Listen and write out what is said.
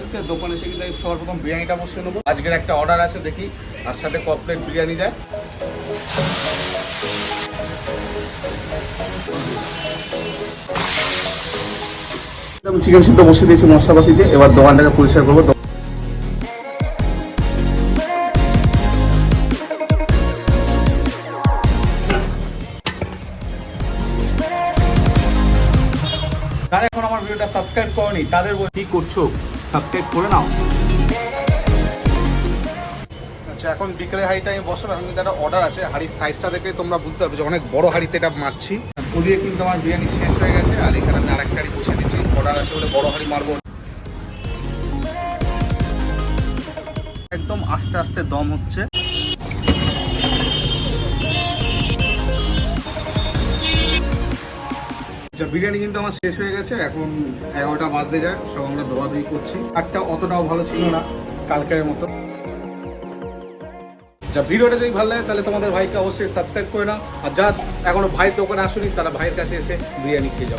এসছে। দোকানে এসে কিন্তু আমি সবার প্রথম বিরিয়ানিটা বসিয়ে নেব। আজকের একটা অর্ডার আছে, দেখি। আর সাথে ক প্লেট বিরিয়ানি যায়। চিকেন সিদ্ধ বসিয়ে দিয়েছি মশলাপাতি দিয়ে। এবার দোকানটাকে পরিষ্কার করব। যারা এখন আমার ভিডিওটা সাবস্ক্রাইব করনি তাদের বল- কি করছ? সাবস্ক্রাইব করে নাও। আচ্ছা এখন বিকেলে হাঁড়িটা আমি বসলাম এখন কিন্তু একটা অর্ডার আছে। হাঁড়ির সাইজটা দেখে তোমরা বুঝতে পারবে যে অনেক বড় হাঁড়িতে এটা মারছি। পুড়িয়ে কিন্তু আমার বিরিয়ানি শেষ হয়ে গেছে আর এখানে আমি আরেকটা হাঁড়ি বসিয়ে দিচ্ছি। অর্ডার আছে বলে বড় হাঁড়ি মারবো। একদম আস্তে আস্তে দম হচ্ছে। আচ্ছা বিরিয়ানি কিন্তু আমার শেষ হয়ে গেছে, এখন এগারোটা বাজতে যায়, সব আমরা দোয়াদুই করছি। আটটা অতটাও ভালো ছিল না, কালকের মতো। যা ভিডিওটা যদি ভালো লাগে, তাহলে তোমাদের ভাইকে অবশ্যই সাবস্ক্রাইব করে নাও। আর যা এখনও ভাইয়ের দোকানে আসুনি, তারা ভাইয়ের কাছে এসে বিরিয়ানি খেয়ে যাও।